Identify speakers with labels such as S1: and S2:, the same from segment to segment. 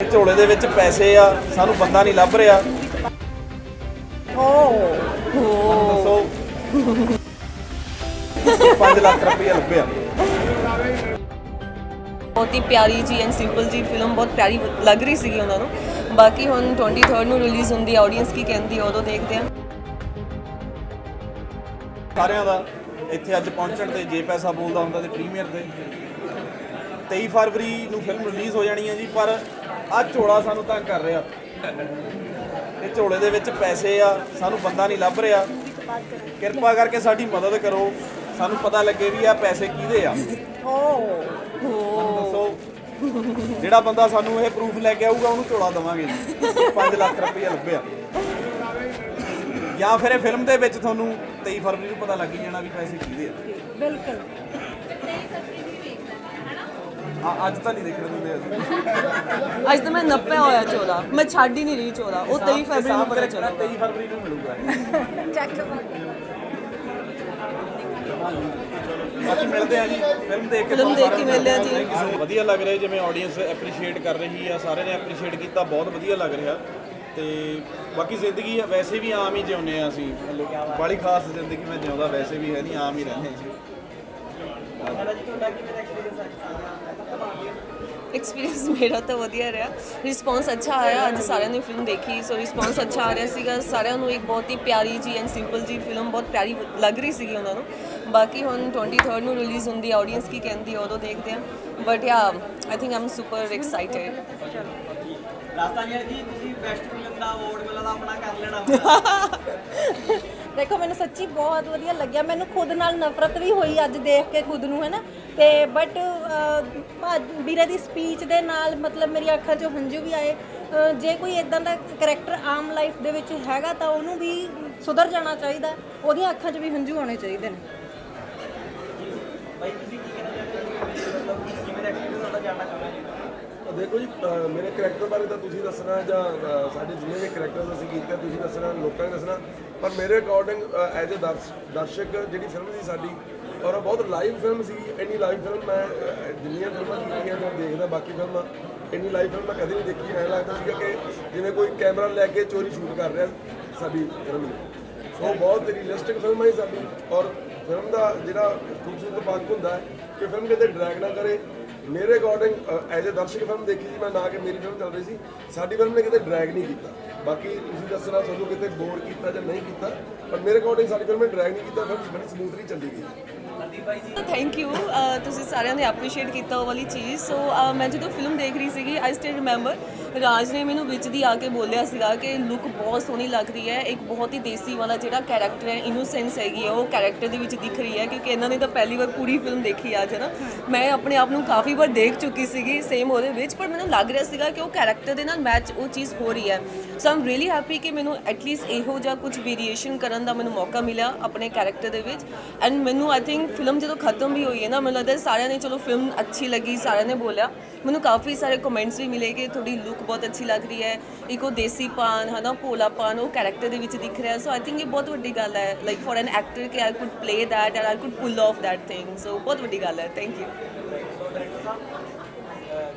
S1: ਝੋਲੇ ਦੇ ਵਿੱਚ ਪੈਸੇ ਆ ਸਾਨੂੰ ਬੰਦਾ ਨਹੀਂ ਲੱਭ ਰਿਹਾ।
S2: ਓ।
S1: ਦੱਸੋ। 5 ਲੱਖ ਰੁਪਏ ਲੱਭਿਆ।
S3: ਬਹੁਤ ਹੀ ਪਿਆਰੀ ਜੀ ਐਂਡ ਸਿੰਪਲ ਜੀ ਫਿਲਮ ਬਹੁਤ ਪਿਆਰੀ ਲੱਗ ਰਹੀ ਸੀਗੀ ਉਹਨਾਂ ਨੂੰ। ਬਾਕੀ ਹੁਣ 23rd ਨੂੰ ਰਿਲੀਜ਼ ਹੁੰਦੀ ਹੈ ਆਡੀਅנס ਕੀ ਕਹਿੰਦੀ ਹੈ ਉਦੋਂ ਦੇਖਦੇ ਹਾਂ
S1: ਸਾਰਿਆਂ ਦਾ ਇੱਥੇ ਅੱਜ ਪਹੁੰਚਣ ਤੇ ਜੇ ਪੈਸਾ ਬੋਲਦਾ ਹੁੰਦਾ ਤੇ ਪ੍ਰੀਮੀਅਰ ਤੇ। 23 ਫਰਵਰੀ ਨੂੰ ਫਿਲਮ ਰਿਲੀਜ਼ ਹੋ ਜਾਣੀ ਹੈ ਜੀ, ਪਰ ਆ ਝੋਲਾ ਸਾਨੂੰ ਤੰਗ ਕਰ ਰਿਹਾ। ਇਹ ਝੋਲੇ ਦੇ ਵਿੱਚ ਪੈਸੇ ਆ, ਸਾਨੂੰ ਬੰਦਾ ਨਹੀਂ ਲੱਭ ਰਿਹਾ। ਕਿਰਪਾ ਕਰਕੇ ਸਾਡੀ ਮਦਦ ਕਰੋ। ਸਾਨੂੰ ਪਤਾ ਲੱਗੇ ਵੀ ਆ ਪੈਸੇ ਕਿਹਦੇ ਆ।
S2: ਓ
S1: ਦੱਸੋ, ਜਿਹੜਾ ਬੰਦਾ ਸਾਨੂੰ ਇਹ ਪ੍ਰੂਫ ਲੈ ਕੇ ਆਊਗਾ, ਉਹਨੂੰ ਝੋਲਾ ਦਵਾਂਗੇ ਜੀ। 5 ਲੱਖ ਰੁਪਏ ਲੱਭਿਆ। ਜਾਂ ਫਿਰ ਇਹ ਫਿਲਮ ਦੇ ਵਿੱਚ ਤੁਹਾਨੂੰ 23 ਫਰਵਰੀ ਨੂੰ ਪਤਾ ਲੱਗ ਹੀ ਜਾਣਾ ਵੀ ਪੈਸੇ ਕਿਹਦੇ ਆ।
S2: ਬਿਲਕੁਲ।
S1: ਅੱਜ ਤਾਂ ਨਹੀਂ ਦੇਖਣ ਦਿੰਦੇ ਅਸੀਂ।
S3: ਅੱਜ ਤਾਂ ਮੈਂ ਨੱਪਿਆ ਹੋਇਆ ਚੋਲਾ। ਮੈਂ ਛੱਡ ਹੀ ਨਹੀਂ ਰਹੀ ਚੋਲਾ। ਉਹ 23 ਫਰਵਰੀ ਨੂੰ ਪਤਾ ਚੱਲੂਗਾ
S1: 23 ਫਰਵਰੀ ਨੂੰ ਮਿਲੂਗਾ।
S2: ਚੱਕ
S1: ਬਾਕੀ ਮਿਲਦੇ ਆ ਜੀ। ਫਿਲਮ ਦੇਖ ਕੇ
S3: ਫਿਲਮ ਦੇਖ ਕੇ
S1: ਸਾਰਿਆਂ ਨੂੰ
S3: ਮਿਲਦੇ ਆ। ਜੀ।
S1: ਵਧੀਆ ਲੱਗ ਰਿਹਾ ਜਿਵੇਂ ਆਡੀਅנס ਐਪਰੀਸ਼ੀਏਟ ਕਰ ਰਹੀ ਆ ਸਾਰਿਆਂ ਨੇ ਐਪਰੀਸ਼ੀਏਟ ਕੀਤਾ ਬਹੁਤ ਵਧੀਆ ਲੱਗ ਰਿਹਾ। ਤੇ ਬਾਕੀ ਜ਼ਿੰਦਗੀ ਆ, ਵੈਸੇ ਵੀ ਆਮ ਹੀ ਜਿਉਂਦੇ ਆ ਅਸੀਂ। ਮਤਲਬ ਬੜੀ ਖਾਸ ਜ਼ਿੰਦਗੀ ਮੈਂ ਜਿਉਂਦਾ ਵੈਸੇ ਵੀ ਹੈ ਨਹੀਂ ਆਮ ਹੀ ਰਹਿੰਦੇ ਹਾਂ
S3: ਐਕਸਪੀਰੀਅੰਸ ਮੇਰਾ ਤਾਂ ਵਧੀਆ ਰਿਹਾ। ਰਿਸਪੌਂਸ ਅੱਛਾ ਆਇਆ ਅੱਜ ਸਾਰਿਆਂ ਨੇ ਫਿਲਮ ਦੇਖੀ ਸੋ ਰਿਸਪੌਂਸ ਅੱਛਾ ਆ ਰਿਹਾ ਸੀਗਾ। ਸਾਰਿਆਂ ਨੂੰ ਇੱਕ ਬਹੁਤ ਹੀ ਪਿਆਰੀ ਜੀ ਐਂਡ ਸਿੰਪਲ ਜੀ ਫਿਲਮ ਬਹੁਤ ਪਿਆਰੀ ਲੱਗ ਰਹੀ ਸੀਗੀ ਉਹਨਾਂ ਨੂੰ। ਬਾਕੀ ਹੁਣ 23rd ਨੂੰ ਰਿਲੀਜ਼ ਹੁੰਦੀ ਹੈ ਆਡੀਅנס ਕੀ ਕਹਿੰਦੀ ਹੈ ਉਦੋਂ ਦੇਖਦੇ ਹਾਂ but yeah I think I'm super excited
S4: Rajasthani ji ਤੁਸੀਂ ਬੈਸਟ ਫਿਲਮ ਦਾ ਅਵਾਰਡ ਮਿਲਣਾ ਦਾ ਆਪਣਾ ਕਰ ਲੈਣਾ।
S2: ਦੇਖੋ ਮੈਨੂੰ ਸੱਚੀ ਬਹੁਤ ਵਧੀਆ ਲੱਗਿਆ। ਮੈਨੂੰ ਖੁਦ ਨਾਲ ਨਫ਼ਰਤ ਵੀ ਹੋਈ ਅੱਜ ਦੇਖ ਕੇ ਖੁਦ ਨੂੰ ਹੈ ਨਾ ਤੇ ਬਟ ਵੀਰੇ ਦੀ ਸਪੀਚ ਦੇ ਨਾਲ ਮਤਲਬ ਮੇਰੀ ਅੱਖਾਂ 'ਚੋਂ ਹੰਝੂ ਵੀ ਆਏ। ਅ, ਜੇ ਕੋਈ ਇਦਾਂ ਦਾ ਕਰੈਕਟਰ ਆਮ ਲਾਈਫ ਦੇ ਵਿੱਚ ਹੈਗਾ ਤਾਂ ਉਹਨੂੰ ਵੀ ਸੁਧਰ ਜਾਣਾ ਚਾਹੀਦਾ। ਉਹਦੀਆਂ ਅੱਖਾਂ 'ਚ ਵੀ ਹੰਝੂ ਆਉਣੇ ਚਾਹੀਦੇ ਨੇ।
S4: ਬਾਈ ਤੁਸੀਂ ਕੀ ਕਹਿਣਾ ਚਾਹੁੰਦੇ ਹੋ? ਮਤਲਬ ਕਿਵੇਂ ਦਾ ਐਕਸਪੀਰੀਅੰਸ ਤੁਹਾਡਾ ਜਾਣਨਾ ਚਾਹੁੰਦੇ
S5: ਦੇਖੋ ਜੀ ਅਹ ਮੇਰੇ ਕਰੈਕਟਰ ਬਾਰੇ ਤਾਂ ਤੁਸੀਂ ਦੱਸਣਾ ਜਾਂ ਅਹ ਸਾਡੇ ਜਿੰਨੇ ਵੀ ਕਰੈਕਟਰਸ ਅਸੀਂ ਕੀਤੇ ਆ, ਤੁਸੀਂ ਦੱਸਣਾ ਲੋਕਾਂ ਨੇ ਦੱਸਣਾ। ਪਰ ਮੇਰੇ ਅਕੋਰਡਿੰਗ ਐਜ਼ ਅ ਦਰਸ਼ਕ ਜਿਹੜੀ ਫਿਲਮ ਸੀ ਸਾਡੀ ਔਰ ਉਹ ਬਹੁਤ ਲਾਈਵ ਫਿਲਮ ਸੀ ਇੰਨੀ ਲਾਈਵ ਫਿਲਮ ਮੈਂ ਅਹ, ਜਿੰਨੀਆਂ ਫਿਲਮਾਂ ਕੀਤੀਆਂ ਜਾਂ ਦੇਖਦਾ ਬਾਕੀ ਫਿਲਮਾਂ ਇੰਨੀ ਲਾਈਵ ਫਿਲਮ ਮੈਂ ਕਦੇ ਨਹੀਂ ਦੇਖੀ ਐਂ ਲੱਗਦਾ ਸੀਗਾ ਕਿ ਜਿਵੇਂ ਕੋਈ ਕੈਮਰਾ ਲੈ ਕੇ ਚੋਰੀ ਸ਼ੂਟ ਕਰ ਰਿਹਾ ਸਾਡੀ ਫਿਲਮ ਨੂੰ। ਸੋ ਬਹੁਤ ਰੀਅਲਿਸਟਿਕ ਫਿਲਮ ਹੈ ਸਾਡੀ ਔਰ ਫਿਲਮ ਦਾ ਜਿਹੜਾ ਖੂਬਸੂਰਤ ਪੱਖ ਹੁੰਦਾ ਹੈ ਕਿ ਫਿਲਮ ਕਿਤੇ ਡਰੈਗ ਨਾ ਕਰੇ ਮੇਰੇ ਅਕੋਰਡਿੰਗ ਐਜ਼ ਅ ਦਰਸ਼ਕ ਫਿਲਮ ਦੇਖੀ ਸੀ, ਮੈਂ ਨਾ ਕਿ ਮੇਰੀ ਫਿਲਮ ਚੱਲ ਰਹੀ ਸੀ, ਸਾਡੀ ਫਿਲਮ ਨੇ ਕਿਤੇ ਡਰੈਗ ਨਹੀਂ ਕੀਤਾ। ਬਾਕੀ ਤੁਸੀਂ ਦੱਸਣਾ ਤੁਹਾਨੂੰ ਕਿਤੇ ਬੋਰ ਕੀਤਾ ਜਾਂ ਨਹੀਂ ਕੀਤਾ ਪਰ ਮੇਰੇ ਅਕੋਰਡਿੰਗ ਸਾਡੀ ਫਿਲਮ ਨੇ ਡਰੈਗ ਨਹੀਂ ਕੀਤਾ ਫਿਲਮ ਬੜੀ ਸਮੂਥਲੀ ਚੱਲੀ ਗਈ।
S3: ਥੈਂਕ ਯੂ ਤੁਸੀਂ ਸਾਰਿਆਂ ਨੇ ਐਪਰੀਸ਼ੀਏਟ ਕੀਤਾ ਉਹ ਵਾਲੀ ਚੀਜ਼। ਸੋ ਮੈਂ ਜਦੋਂ ਫਿਲਮ ਦੇਖ ਰਹੀ ਸੀਗੀ ਆਈ ਸਟਿਲ ਰਿਮੈਂਬਰ ਰਾਜ ਨੇ ਮੈਨੂੰ ਵਿੱਚ ਦੀ ਆ ਕੇ ਬੋਲਿਆ ਸੀਗਾ ਕਿ ਲੁੱਕ ਬਹੁਤ ਸੋਹਣੀ ਲੱਗ ਰਹੀ ਹੈ ਇੱਕ ਬਹੁਤ ਹੀ ਦੇਸੀ ਵਾਲਾ ਜਿਹੜਾ ਕੈਰੈਕਟਰ ਹੈ ਇਨੋਸੈਂਸ ਹੈਗੀ ਹੈ ਉਹ ਕੈਰੈਕਟਰ ਦੇ ਵਿੱਚ ਦਿਖ ਰਹੀ ਹੈ ਕਿਉਂਕਿ ਇਹਨਾਂ ਨੇ ਤਾਂ ਪਹਿਲੀ ਵਾਰ ਪੂਰੀ ਫਿਲਮ ਦੇਖੀ ਆ ਅੱਜ ਨਾ? ਮੈਂ ਆਪਣੇ ਆਪ ਨੂੰ ਕਾਫੀ ਵਾਰ ਦੇਖ ਚੁੱਕੀ ਸੀਗੀ ਸੇਮ ਉਹਦੇ ਵਿੱਚ ਪਰ ਮੈਨੂੰ ਲੱਗ ਰਿਹਾ ਸੀਗਾ ਕਿ ਉਹ ਕੈਰੈਕਟਰ ਦੇ ਨਾਲ ਮੈਚ ਉਹ ਚੀਜ਼ ਹੋ ਰਹੀ ਹੈ। ਸੋ ਆਮ ਰੀਲੀ ਹੈਪੀ ਕਿ ਮੈਨੂੰ ਐਟਲੀਸਟ ਇਹੋ ਜਿਹਾ ਕੁਝ ਵੇਰੀਏਸ਼ਨ ਕਰਨ ਦਾ ਮੈਨੂੰ ਮੌਕਾ ਮਿਲਿਆ ਆਪਣੇ ਕੈਰੈਕਟਰ ਦੇ ਵਿੱਚ। ਐਂਡ ਮੈਨੂੰ ਆਈ ਥਿੰਕ ਫਿਲਮ ਜਦੋਂ ਖਤਮ ਵੀ ਹੋਈ ਹੈ ਨਾ ਮੈਨੂੰ ਲੱਗਦਾ ਸਾਰਿਆਂ ਨੇ ਚਲੋ ਫਿਲਮ ਅੱਛੀ ਲੱਗੀ ਸਾਰਿਆਂ ਨੇ ਬੋਲਿਆ। ਮੈਨੂੰ ਕਾਫੀ ਸਾਰੇ ਕਮੈਂਟਸ ਵੀ ਮਿਲੇ ਕਿ ਤੁਹਾਡੀ ਲੁੱਕ ਬਹੁਤ ਅੱਛੀ ਲੱਗ ਰਹੀ ਹੈ ਇੱਕ ਉਹ ਦੇਸੀ ਪਾਨ ਹਨਾ ਭੋਲਾ ਉਹ ਕੈਰੈਕਟਰ ਦੇ ਵਿੱਚ ਦਿਖ ਰਿਹਾ ਸੋ ਆਈ ਥਿੰਕ ਇਹ ਬਹੁਤ ਵੱਡੀ ਗੱਲ ਹੈ ਲਾਈਕ ਫॉर ਐਨ ਐਕਟਰ ਕਿ I could play that and I could pull off that thing so ਬਹੁਤ ਵੱਡੀ ਗੱਲ ਹੈ ਥੈਂਕ ਯੂ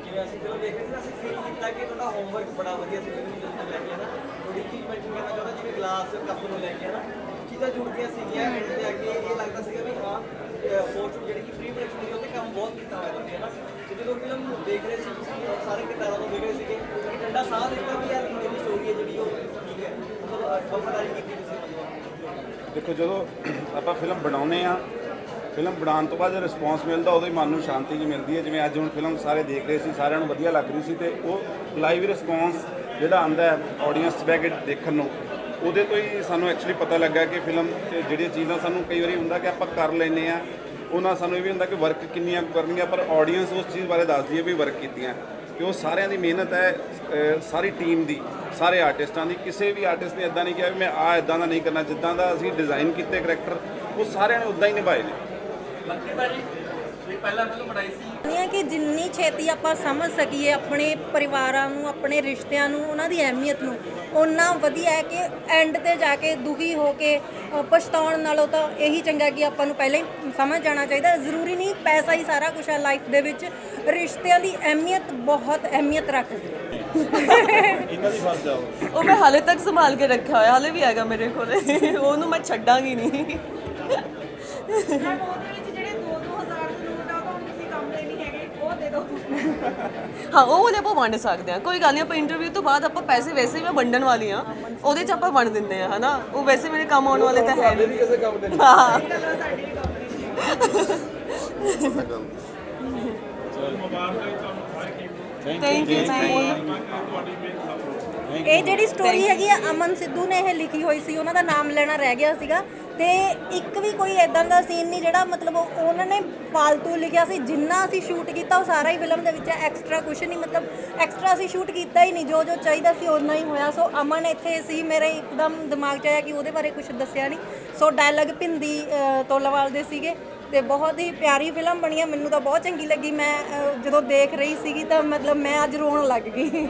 S4: ਜਿਵੇਂ ਅਸੀਂ ਫਿਲਮ ਦੇਖ ਸੀ ਅਸੀਂ ਫੀਲ ਕੀਤਾ ਕਿ ਤੁਹਾਡਾ ਹੋਮਵਰਕ ਬੜਾ ਵਧੀਆ ਸੀ ਫਿਲਮ ਨੂੰ ਲੈ ਕੇ ਨਾ ਥੋੜੀ ਕੀ ਮੈਂਸ਼ਨ ਕਰਨਾ ਚਾਹੁੰਦਾ ਜਿਵੇਂ ਗਲਾਸ ਕੱਪ ਨੂੰ ਲੈ ਕੇ ਨਾ ਚੀਜ਼ਾਂ ਜੁੜਦੀਆਂ ਸੀਗੀਆਂ ਐਂਡ ਤੇ ਆ ਕੇ ਇਹ ਲੱਗਦਾ ਸੀਗਾ ਵੀ ਹਾਂ ਫੋਰਚੂਨ ਜਿਹੜੀ ਕਿ ਪ੍ਰੀ ਪ੍ਰੋਡਕਸ਼ਨ ਦੀ ਉਹ ਕੰਮ ਬਹੁਤ ਕੀਤਾ ਹੋਇਆ ਸੀ ਨਾ ਜਦੋਂ ਫਿਲਮ ਦੇਖ ਰਹੇ ਸੀ ਸਾਰੇ ਕਿਤਾਬਾਂ ਨੂੰ ਦੇਖ ਰਹੇ ਸੀਗੇ। ਕਿ ਠੰਡਾ ਸਾਹ ਦਿੱਤਾ ਵੀ ਯਾਰ ਮੇਰੀ ਸਟੋਰੀ ਹੈ ਜਿਹੜੀ ਉਹ ਠੀਕ ਹੈ। ਮਤਲਬ ਵਫਾਦਾਰੀ ਕੀਤੀ ਤੁਸੀਂ
S6: ਦੇਖੋ, ਜਦੋਂ ਆਪਾਂ ਫਿਲਮ ਬਣਾਉਨੇ ਆ ਫਿਲਮ ਬਣਾਉਣ ਤੋਂ ਬਾਅਦ ਰਿਸਪੌਂਸ ਮਿਲਦਾ, ਉਦੋਂ ਹੀ ਮਨ ਨੂੰ ਸ਼ਾਂਤੀ ਜੀ ਮਿਲਦੀ ਹੈ। ਜਿਵੇਂ ਅੱਜ ਹੁਣ ਫਿਲਮ ਸਾਰੇ ਦੇਖ ਰਹੇ ਸੀ, ਸਾਰਿਆਂ ਨੂੰ ਵਧੀਆ ਲੱਗ ਰਹੀ ਸੀ ਤੇ ਉਹ ਲਾਈਵ ਰਿਸਪੌਂਸ ਜਿਹੜਾ ਆਂਦਾ ਹੈ ਆਡੀਅנס ਬੈਕ ਦੇਖਣ ਨੂੰ, ਉਹਦੇ ਤੋਂ ਹੀ ਸਾਨੂੰ ਐਕਚੁਅਲੀ ਪਤਾ ਲੱਗਾ ਕਿ ਫਿਲਮ 'ਚ ਜਿਹੜੀਆਂ ਚੀਜ਼ਾਂ ਸਾਨੂੰ ਕਈ ਵਾਰੀ ਹੁੰਦਾ ਕਿ ਆਪਾਂ ਕਰ ਲੈਨੇ ਆ ਉਹਨਾਂ ਸਾਨੂੰ ਇਹ ਵੀ ਹੁੰਦਾ ਕਿ ਵਰਕ ਕਿੰਨੀਆਂ ਕੁ ਕਰਨੀਆਂ ਪਰ ਆਡੀਅנס ਉਸ ਚੀਜ਼ ਬਾਰੇ ਦੱਸਦੀ ਹੈ ਵੀ ਵਰਕ ਕੀਤੀਆਂ। ਕਿ ਉਹ ਸਾਰਿਆਂ ਦੀ ਮਿਹਨਤ ਹੈ ਸਾਰੀ ਟੀਮ ਦੀ, ਸਾਰੇ ਆਰਟਿਸਟਾਂ ਦੀ। ਕਿਸੇ ਵੀ ਆਰਟਿਸਟ ਨੇ ਇਦਾਂ ਨਹੀਂ ਕਿਹਾ ਵੀ ਮੈਂ ਆ ਇਦਾਂ ਦਾ ਨਹੀਂ ਕਰਨਾ, ਜਿੱਦਾਂ ਦਾ ਅਸੀਂ ਡਿਜ਼ਾਈਨ ਕੀਤੇ ਕਰੈਕਟਰ ਉਹ ਸਾਰਿਆਂ ਨੇ ਉਦਾਂ ਹੀ ਨਿਭਾਏ ਨੇ।
S4: ਲੱਕੀ ਭਾਜੀ ਵੀ ਪਹਿਲਾਂ ਫਿਲਮ ਬਣਾਈ ਸੀ
S2: ਕਿ ਜਿੰਨੀ ਛੇਤੀ ਆਪਾਂ ਸਮਝ ਸਕੀਏ ਆਪਣੇ ਪਰਿਵਾਰਾਂ ਨੂੰ ਆਪਣੇ ਰਿਸ਼ਤਿਆਂ ਨੂੰ ਉਹਨਾਂ ਦੀ ਅਹਿਮੀਅਤ ਨੂੰ ਓਨਾ ਵਧੀਆ ਹੈ ਕਿ ਐਂਡ ਤੇ ਜਾ ਕੇ ਦੁਖੀ ਹੋ ਕੇ ਅ, ਪਛਤਾਉਣ ਨਾਲੋਂ ਤਾਂ ਇਹੀ ਚੰਗਾ ਕਿ ਆਪਾਂ ਨੂੰ ਪਹਿਲਾਂ ਹੀ ਸਮਝ ਜਾਣਾ ਚਾਹੀਦਾ। ਜ਼ਰੂਰੀ ਨਹੀਂ ਪੈਸਾ ਹੀ ਸਾਰਾ ਕੁਝ ਹੈ ਲਾਈਫ ਦੇ ਵਿੱਚ। ਰਿਸ਼ਤਿਆਂ ਦੀ ਅਹਿਮੀਅਤ ਬਹੁਤ ਅਹਿਮੀਅਤ ਰੱਖਦੀ ਹੈ
S1: ਇਹਨਾਂ ਦੀ ਫਰਜ਼ ਆ ਉਹ
S3: ਉਹ ਮੈਂ ਹਾਲੇ ਤੱਕ ਸੰਭਾਲ ਕੇ ਰੱਖਿਆ ਹੋਇਆ ਹਾਲੇ ਵੀ ਹੈਗਾ ਮੇਰੇ ਕੋਲੇ। ਉਹਨੂੰ ਮੈਂ ਛੱਡਾਂਗੀ ਨਹੀਂ। ਹਾਂ ਉਹ ਵਾਲੇ ਆਪਾਂ ਵੰਡ ਸਕਦੇ ਹਾਂ। ਕੋਈ ਗੱਲ ਨਹੀਂ ਆਪਾਂ ਇੰਟਰਵਿਊ ਤੋਂ ਬਾਅਦ ਆਪਾਂ ਪੈਸੇ ਵੈਸੇ ਵੀ ਮੈਂ ਵੰਡਣ ਵਾਲੀ ਆ ਉਹਦੇ ਚ ਆਪਾਂ ਵੰਡ ਦਿੰਦੇ ਆ ਹਨਾ? ਉਹ ਵੈਸੇ ਮੇਰੇ ਕੰਮ ਆਉਣ ਵਾਲੇ ਤਾਂ ਹੈ
S5: ਸਾਡੇ
S3: ਨਹੀਂ।
S5: ਵੀ ਕਿਸੇ ਕੰਮ ਦੇ ਨਹੀਂ।
S3: ਹਾਂ। ਥੈਂਕ ਯੂ ਜੀ
S2: ਇਹ ਜਿਹੜੀ ਸਟੋਰੀ ਹੈਗੀ ਆ ਅਮਨ ਸਿੱਧੂ ਨੇ ਇਹ ਲਿਖੀ ਹੋਈ ਸੀ ਉਹਨਾਂ ਦਾ ਨਾਮ ਲੈਣਾ ਰਹਿ ਗਿਆ ਸੀਗਾ। ਤੇ ਇੱਕ ਵੀ ਕੋਈ ਇਦਾਂ ਦਾ ਸੀਨ ਨਹੀਂ ਜਿਹੜਾ ਮਤਲਬ ਉਹਨਾਂ ਨੇ ਫਾਲਤੂ ਲਿਖਿਆ ਸੀ ਜਿੰਨਾ ਅਸੀਂ ਸ਼ੂਟ ਕੀਤਾ ਉਹ ਸਾਰਾ ਹੀ ਫਿਲਮ ਦੇ ਵਿੱਚ ਐਕਸਟਰਾ ਕੁਝ ਨਹੀਂ ਮਤਲਬ ਐਕਸਟਰਾ ਅਸੀਂ ਸ਼ੂਟ ਕੀਤਾ ਹੀ ਨਹੀਂ ਜੋ ਜੋ ਚਾਹੀਦਾ ਸੀ ਓਨਾ ਹੀ ਹੋਇਆ। ਸੋ ਅਮਨ ਇੱਥੇ ਸੀ ਮੇਰੇ ਇੱਕਦਮ ਦਿਮਾਗ 'ਚ ਆਇਆ ਕਿ ਉਹਦੇ ਬਾਰੇ ਕੁਝ ਦੱਸਿਆ ਨਹੀਂ। ਸੋ ਡਾਇਲੌਗ ਭਿੰਦੀ ਅ, ਤੋਲਾਵਾਲ ਦੇ ਸੀਗੇ ਤੇ ਬਹੁਤ ਹੀ ਪਿਆਰੀ ਫਿਲਮ ਬਣੀ ਹੈ ਮੈਨੂੰ ਤਾਂ ਬਹੁਤ ਚੰਗੀ ਲੱਗੀ। ਮੈਂ ਜਦੋਂ ਦੇਖ ਰਹੀ ਸੀਗੀ ਤਾਂ ਮਤਲਬ ਮੈਂ ਅੱਜ ਰੋਣ ਲੱਗ ਗਈ।